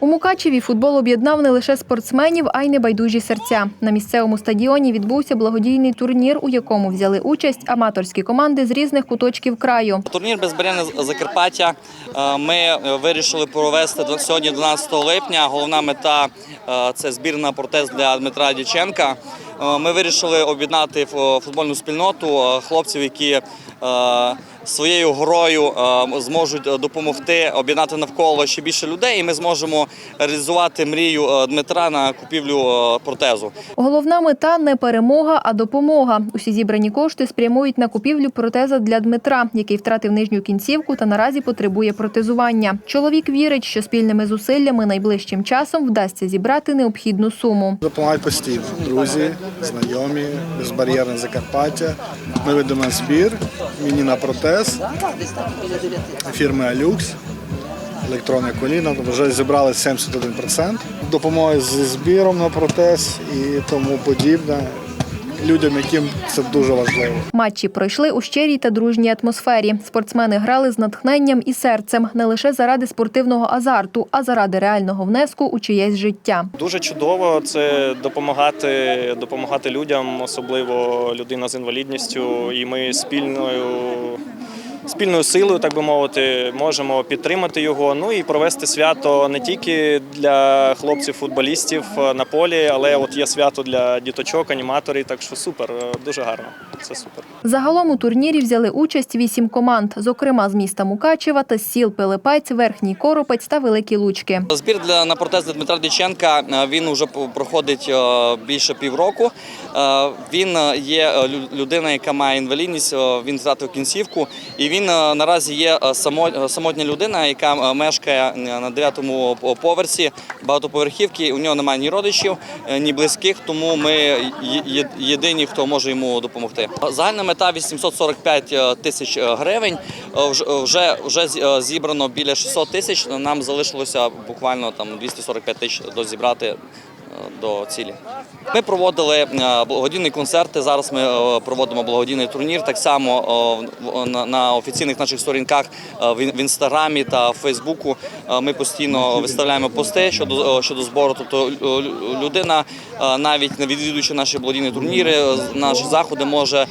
У Мукачеві футбол об'єднав не лише спортсменів, а й небайдужі серця. На місцевому стадіоні відбувся благодійний турнір, у якому взяли участь аматорські команди з різних куточків краю. Турнір безбар'єрне Закарпаття. е, Ми е, вирішили провести сьогодні 12 липня. Головна мета е, це збір на протез для Дмитра Дяченка. Е, Ми вирішили об'єднати футбольну спільноту хлопців, які своєю грою е, зможуть допомогти об'єднати навколо ще більше людей, і ми зможемо реалізувати мрію е, Дмитра на купівлю е, протезу. Головна мета не перемога, а допомога. Усі зібрані кошти спрямують на купівлю протеза для Дмитра, який втратив нижню кінцівку та наразі потребує протезування. Чоловік вірить, що спільними зусиллями найближчим часом вдасться зібрати необхідну суму. Допомагають постійно. Друзі, знайомі, безбар'єрне Закарпаття. Ми ведемо збір мені на протез фірми Алюкс. Електронне коліно. Вже зібрали 71%. Допомоги з збіром на протез і тому подібне. Людям, яким це дуже важливо. Матчі пройшли у щирій та дружній атмосфері. Спортсмени грали з натхненням і серцем не лише заради спортивного азарту, а заради реального внеску у чиєсь життя. Дуже чудово це допомагати, допомагати людям, особливо людина з інвалідністю. І ми спільною, спільною силою, так би мовити, можемо підтримати його. Ну і провести свято не тільки для хлопців-футболістів на полі, але от є свято для діточок, аніматорів. Так що супер, дуже гарно. Це супер. Загалом у турнірі взяли участь вісім команд, зокрема з міста Мукачева та з сіл Пилипець, Верхній Коропець та Великі Лучки. Збір для на протез для Дмитра Дяченка е, він вже проходить е, більше півроку. Е, Він е, є е, людина, яка має інвалідність. е, Він втратив кінцівку, і він е, наразі є е, е, самотня людина, яка мешкає на дев'ятому по- поверсі багатоповерхівки. У нього немає ні родичів, ні близьких, тому ми єдині, хто може йому допомогти. Загальна мета 845 тисяч гривень. Вже вже зібрано біля 600 тисяч. Нам залишилося буквально там 245 тисяч дозібрати до цілі. Ми проводили е, благодійні концерти. Зараз ми е, проводимо благодійний турнір. Так само е, на- офіційних наших сторінках в інстаграмі та Фейсбуку ми постійно виставляємо пости щодо щодо збору. Тобто лю- лю- людина, навіть не відвідуючи наші благодійні турніри, наші заходи, може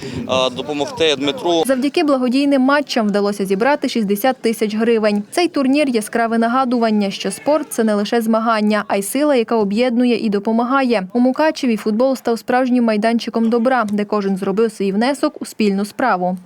допомогти Дмитру Завдяки благодійним матчам вдалося зібрати 60 тисяч гривень. Цей турнір яскраве нагадування, що спорт це не лише змагання, а й сила, яка об'єднує і допомагає. У Мукачеві футбол став справжнім майданчиком добра, де кожен зробив свій внесок у спільну справу.